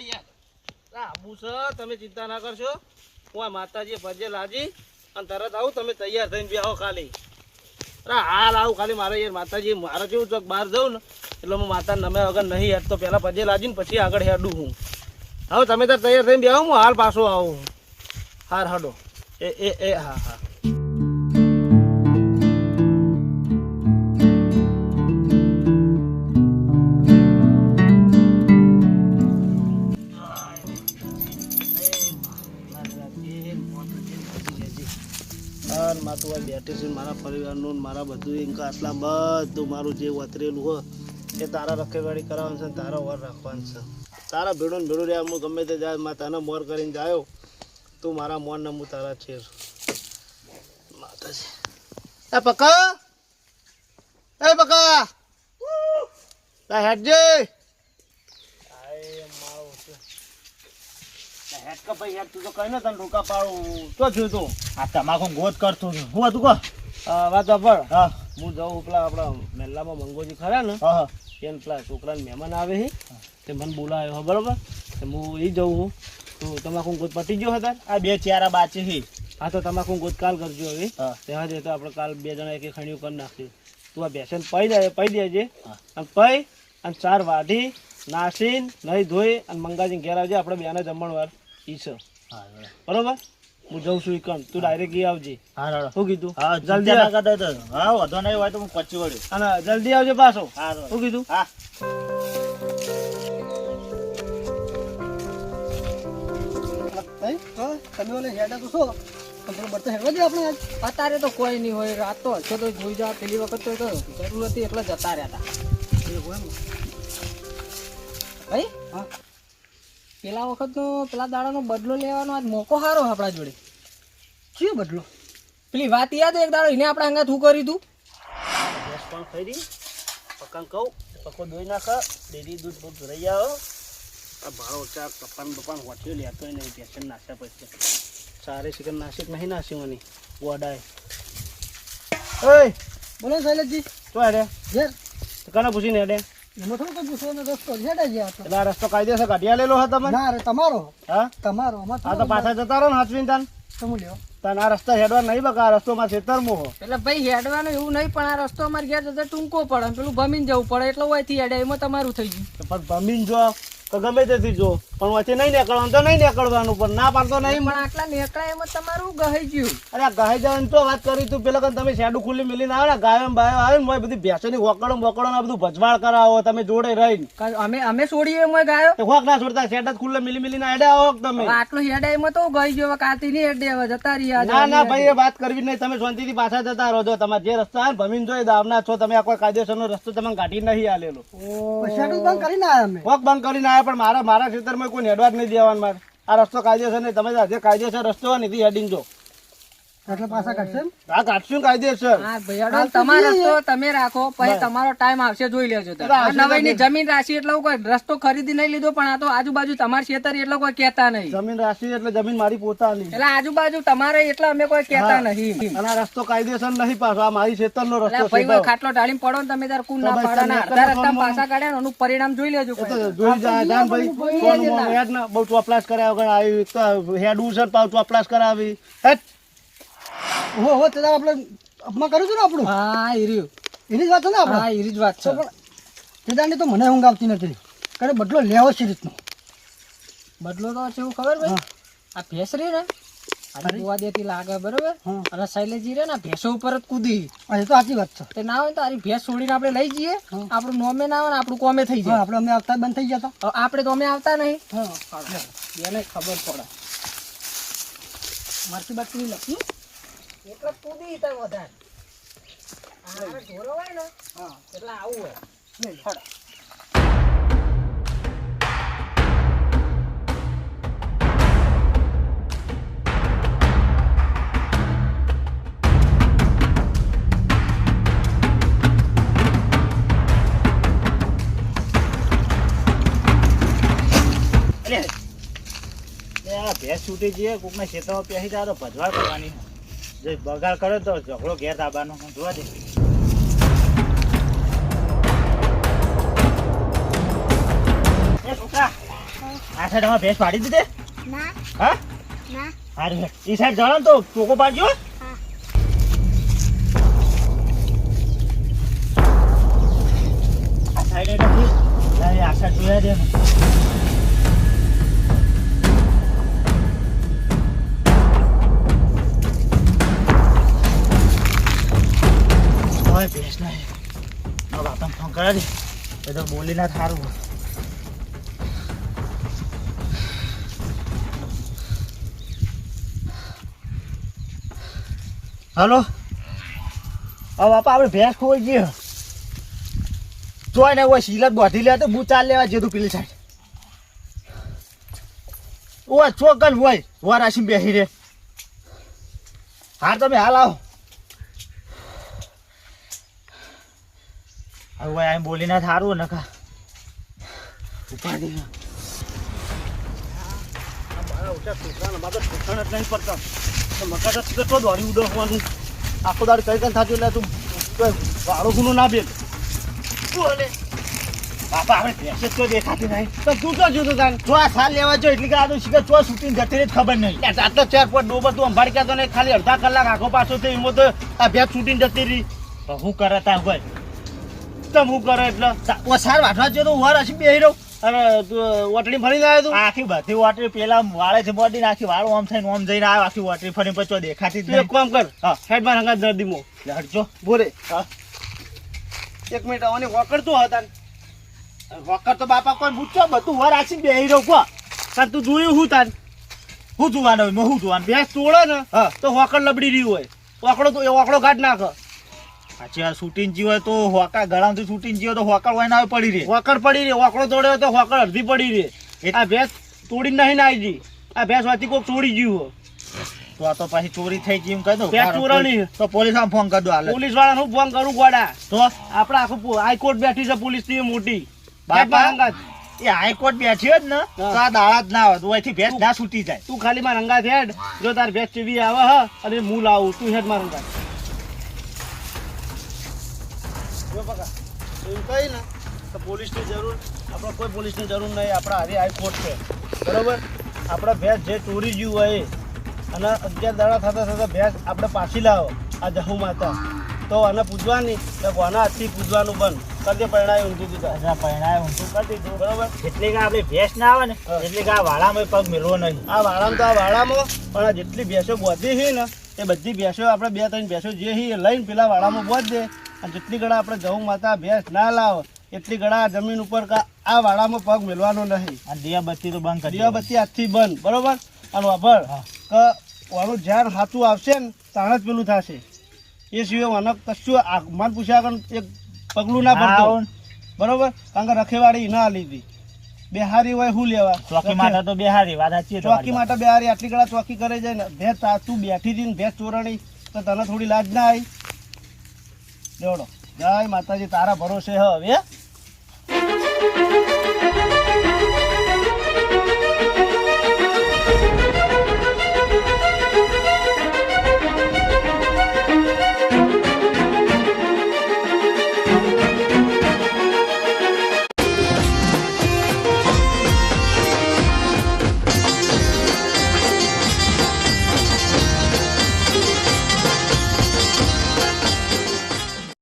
યાર આબુ છે, તમે ચિંતા ના કરશો. હું આ માતાજી ભજે લાજી અને તરત આવું, તમે તૈયાર થઈને બી આવો ખાલી હાલ આવું ખાલી મારે યાર માતાજી મારે કેવું ચોક બહાર જાઉં ને, એટલે હું માતા નમે વગર નહીં હેડ તો પહેલાં ભજે લાજીને પછી આગળ હેડું હું. હવે તમે તાર તૈયાર થઈને બી આવો હું હાલ પાછો આવું. હાર હડો. એ એ એ, હા હા. પરિવારનું મારા બધું એમ કે આટલા બધું મારું જે વતરેલું હોય એ તારા રખેવાળી કરાવવાનું છે તારા વર રાખવાનું છે. તારા ભેડું ભેડું રહ્યા, હું ગમે તે જાય માં તને મોર કરીને જાયો, તું મારા મોર ને હું તારા છે. માતાજી. એ પકા એ પકા હેડજે. હેડ કે ભાઈ, હેડ, તું તો કઈ ને તને રોકા પાડું. તો છું તું, આ તમાકુ ગોત કરતો હું હતું કહો? વાત પણ હા. હું જાઉં પેલા આપણા મહેલામાં મંગોજી ખરા ને હા હા. એને પેલા છોકરાને મહેમાન આવે છે તે મને બોલાવ્યો હા બરોબર? તો હું એ જાઉં છું તો તમાકુ ગોત પતી ગયો હતા આ બે ચારા બાચી છે હા તો તમાકુ ગોદ કાલ કરજો હવે. હા. ત્યાં જ તો આપણે કાલ બે જણા એક ખણીઓ કરી નાખીએ. તું આ બેસન પઈ દે પઈ દેજે. અને પઈ અને ચાર વાઢી નાસીન નહીં ધોઈ અને મંગાજીને ઘેર આવજે આપણે બેને જમણવાર ઈ છે. બરોબર? હું જઉં છું કણ તું ડાયરેક્ટ ઈ આવજે. હા શું કીધું? હા જલ્દી ના. કરતા તો હા વધો નહીં હોય તો હું પચી વળ્યો અને જલ્દી આવજે પાછો. હા શું કીધું? હા. તમે ઓલે હેડા તો છો? તમે બરતો હેડવા દે આપણે આજ. અત્યારે તો કોઈ નહીં હોય રાત તો હશે તો જોઈ જા પેલી વખત તો તો જરૂર હતી એટલે જતા રહ્યા હતા. ભાઈ હા. પેલા વખતનો પેલા દાડાનો બદલો લેવાનો આજ મોકો સારો આપણા જોડે. કયો બદલો? પેલી વાત યાદ એક દાડો એને આપણે અંગાત થું કરી તું? ગેસ પણ ખરી પકાન કહું પકો દોઈ નાખ ડેરી દૂધ બૂધ ભરાઈ આવો. આ ભાડો ચા કપાન બપાન હોટ્યો લેતો નહીં પેશન નાસ્તા પછી. સારે શિકર નાસિક નહીં નાસ્યું મને ગોડાય. ઓય બોલો શૈલેષજી. તો અરે ઘેર કને પૂછીને હેડે? એમાં થોડું કઈ પૂછવાનો રસ્તો હેડા ગયા તો. એટલે આ રસ્તો કાયદેસર કાઢી આલેલો હતો તમે ના રે તમારો. હા? તમારો. અમાર આ તો પાછા જતા રહો ને હાથવીન તાન. તમે લ્યો. તાન આ રસ્તા હેડવા નહીં બકા આ રસ્તો માં છેતરમો એટલે ભાઈ હેડવાનું એવું નહીં પણ આ રસ્તો અમારે ઘેર જતા ટૂંકો પડે પેલું ભમીને જવું પડે એટલે હોયથી હેડે એમાં તમારું થઈ ગયું. પણ ભમીન જો તો ગમે તેથી જો. પણ વચ્ચે નહીં નીકળવાનું તો નહીં નીકળવાનું પણ ના પાડતો નહીં. પણ આટલા નીકળાય એમાં તમારું ગહી ગયું. અરે ગાય જવાની તો વાત કરી તું. પેલા તમે શેડું ખુલ્લી મિલીને આવે ને ગાયો ને બાયો આવે ને મોય બધી ભેંસોની વકડો વકડો ને બધું ભજવાળ કરાવો તમે જોડે રહીને. અમે અમે છોડીએ એમાં ગાયો? તે હોક ના છોડતા શેડ જ ખુલ્લે મિલી મિલીને હેડે આવો તમે. આટલો હેડે એમાં તો ગઈ ગયો હવે કાતી નહીં હેડે હવે જતા રહ્યા ના ના ભાઈ એ વાત કરવી નહીં. તમે શાંતિથી પાછા જતા રહો. છો તમારે જે રસ્તા આવે ભમીન જોઈએ જોઈ દાવના છો. તમે આ કોઈ કાયદેસરનો રસ્તો તમે કાઢી નહીં આલેલો. શેડું બંધ કરીને આવ્યા અમે. હોક બંધ કરીને આવ્યા પણ મારા મારા ખેતરમાં કોઈ હેડવા જ નહીં દેવાનું મારે. આ રસ્તો કાયદેસર નહીં. તમે જે કાયદેસર રસ્તો હોય ને એથી હેડિંગ જો. એટલે પાછા કાઢશે એમ? કાઢશું કાયદેસર. હા ભૈયાડો તમારો રસ્તો તમે રાખો પછી તમારો ટાઈમ આવશે જોઈ લેજો તમે. આ જમીન રાશિ એટલે કોઈ રસ્તો ખરીદી નહીં લીધો પણ આ તો આજુબાજુ તમારી ખેતર એટલે કોઈ કહેતા નહીં. જમીન રાશિ એટલે જમીન મારી પોતાની. એટલે આજુબાજુ તમારે એટલે અમે કોઈ કહેતા નહીં. અને રસ્તો કાયદેસર નહીં પાછો આ મારી ખેતર નો રસ્તો ભાઈ છે ખાટલો ઢાળીને પડો ને તમે તાર કુન ના પાડો ને અડધા રસ્તા પાછા કાઢ્યા ને એનું પરિણામ જોઈ લેજો. જોઈ જાય જાન ભાઈ ફોન હેડ ના. બહુ ચોપલાસ કર્યા વગર આવી એક તો હેડું પાછું ચોપલાસ કરાવી. હેટ. ઓહો હો તે આપણે અપમાન કર્યું હતું ને આપણું? હા એ રહ્યું. એની જ વાત છે ને આપણે? હા એ જ વાત છે. પણ તે તો મને ઊંઘ આવતી નથી. કરે બદલો લેવો છે રીતનો. બદલો તો છે એવું ખબર ભાઈ? આ ભેંસ રહી ને આ જોવા દેતી લાગે બરોબર? હા. અને શૈલેજી રે ને ભેંસો ઉપર જ કૂદી. હા, એ તો સાચી વાત છે. તે ના હોય તો આરી ભેંસ છોડીને આપણે લઈ જઈએ. આપણું નોમે ના આવે ને આપણું કોમે થઈ જાય. આપણે અમે આવતા બંધ થઈ જતા આપણે તો અમે આવતા નહીં. હા. એને ખબર પડે. મારતી બાકી લખ્યું એટલે કૂદી તો વધારે. આ ઢોરો હોય ને હા. એટલે આવું હોય. લો. આ ભેંસ છૂટી જઈએ કોકના ખેતરમાં પહેરી જાય તો ભજવાડ કરવાની જો બગાડ કર્યો તો ઝઘડો ઘેર દાબાનો જોવા દે એ છોકરા આ સાઈડ અમારે ભેંસ પાડી દીધે હા? ના. એ સાઈડ જવાનું તો ચોકો પાડજો. આ સાઈડ એટલે આ સાઈડ જોયા દે ફોન એ તો બોલી ના થારું. હલો. હવે બાપા, આપણે ભેંસ ખોઈ જઈએ જોઈ ને ઓય સિલત બોધી લે તો બુ ચાલ લેવા જતું પેલી સાઈડ. ઓય, ચોકન હોય વરાસી બેસી રે હા તમે હાલ આવો હવે ઓય આમ બોલીને થારું નકા ઉપાડી મારા ઓછા છોકરાને મારે તો ઠેકાણ જ નહીં પડતા તો મકા તો કેટલો દોડી ઉડવાનું આખો દાડી કઈ કઈ થતું એટલે તું? વાળો ગુનો ના બોલે બાપા આપણે ભેંસે તો દેખાતી નહીં. તો તું તો જોતું તાન જો આ સાલ લેવા જો એટલી કે આ તો શીખર ચો શૂટિંગ જતી રહી ખબર નહીં. આટલો ચાર પોઈન્ટ ડોબર તું અંબાડી તો ને ખાલી અડધા કલાક આખો પાછો થઈ એમાં તો આ ભેંસ છૂટીને જતી રહી. તો હું કરે તા ભાઈ? તમ હું કરે એટલે. ઓ સાર વાટવા જો તો ઉવાર હશે બેહી રહ્યો અને ઓટડી ફરીને આવ્યો તું? આખી બધી વોટરી પેલા વાળે છે બોડી આખી વાળો આમ થઈને આમ જઈને આવ્યો. આખી ઓટડી ફરી પછી દેખાતી તું એક કામ કર હા. હેડમાં રંગા નદીમો લે હટજો. બોરે હા. એક મિનિટ આવવાની વકડતો હતા વોકર તો બાપા કોઈ પૂછો બધું વાર આછી બેહી રહ્યો કો તાર તું જોયું હું તાન? હું જોવાનું હોય, હું જોવાનું. ભેંસ તોડે ને હા. તો હોકર લબડી રહ્યું હોય. ઓકડો તો એ ઓકડો કાઢ નાખ. સાચી આ શૂટિંગ જીવો તો હોકા ગળામાંથી શૂટિંગ જીવો તો હોકા હોય ના પડી રહે. હોકર પડી રહી. ઓકડો તોડ્યો તો હોકર અડધી પડી રહી. આ ભેંસ તોડી નહીં ના આવી આ ભેંસ વાથી કોક ચોરી ગયું તો આ તો પાછી ચોરી થઈ ગઈ એમ કહી દો ચોરાણી. તો પોલીસવાળા ફોન કરી દો હાલે. પોલીસ વાળાને હું ફોન કરું ગોડા. તો? આપડે આખું હાઈકોર્ટ બેઠી છે પોલીસથી મોટી. બાપા. એ હાઈકોર્ટ બેઠી જ ને તો આ દાડા જ ના હોત. અહીંથી ભેંસ ના છૂટી જાય. તું ખાલી મારા રંગાત હેડ. જો તાર ભેંસ ચીવી આવે હ અને હું લાવું. તું હેડ મારંગા જો એમ કઈ ને તો પોલીસની જરૂર આપણે કોઈ પોલીસની જરૂર નહીં આપણા હારી હાઈકોર્ટ છે. બરાબર? આપણે ભેંસ જે ચોરી ગયું હોય એ અને અગિયાર દાડા થતા થતા ભેંસ આપણે પાછી લાવો આ જહુ માતા. તો આને પૂજવાની તો કોના હાથથી પૂજવાનું બંધ. કરજે પરણાય ઊંધું દીધું. પરણાય ઊંધું કરી દીધું. બરોબર? એટલે કે આપણે ભેંસ ના આવે ને. એટલે કે આ વાળામાં પગ મેળવો નહીં. આ વાળામાં તો આ વાળામાં પણ આ જેટલી ભેંસો બોધી છે ને એ બધી ભેંસો આપણે બે ત્રણ ભેંસો જે છે એ લઈને પેલા વાળામાં બોધ દે. અને જેટલી ગળા આપણે જવું માતા ભેંસ ના લાવ એટલી ગળા જમીન ઉપર આ વાડામાં પગ મેળવાનો નહીં. આ દિયાબત્તી તો બંધ કરી દીવાબત્તી આજથી બંધ બરોબર? અને વાભળ કે વાળું જ્યાં હાથું આવશે ને તાણ જ પેલું થશે. એ સિવાય મને કશું આ- મન પૂછ્યા આગળ એક પગલું ના ભરતો. બરોબર? કારણ કે રખેવાળી ના લીધી. બેહારી હોય શું લેવા? ચોકી માતા તો બેહારી વાત સાચી ચોકી માતા બેહારી આટલી ગળા ચોકી કરે છે ને ભેંસ તું બેઠી હતી ને ભેંસ ચોરણી તો તને થોડી લાજ ના આવી. લેવડો. જય માતાજી તારા ભરોસે હવે